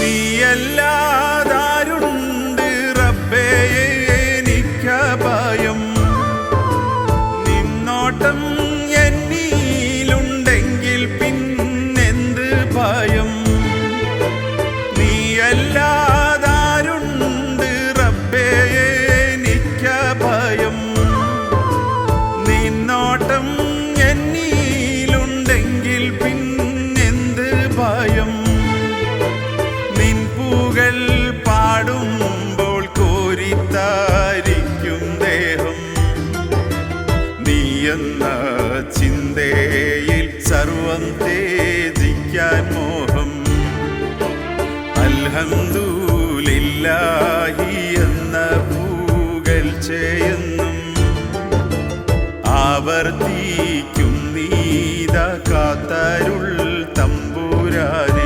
നീയല്ലാതാരുണ്ട് റബ്ബേ എന്നീലുണ്ടെങ്കിൽ പിന്നെന്ത് ഭയം പുകഴുകൾ പാടുമ്പോൾ കോരിത്താരിക്കും ദേഹം. നീയെന്ന ചിന്തയിൽ സർവം തേജിക്കാൻ മോഹം. അൽഹന്ദൂലില്ലാഹി എന്ന പൂകൾ ചെയ്യുന്നും. ആവർത്തിക്കും നീത കാത്തരുൾ തമ്പൂരാരി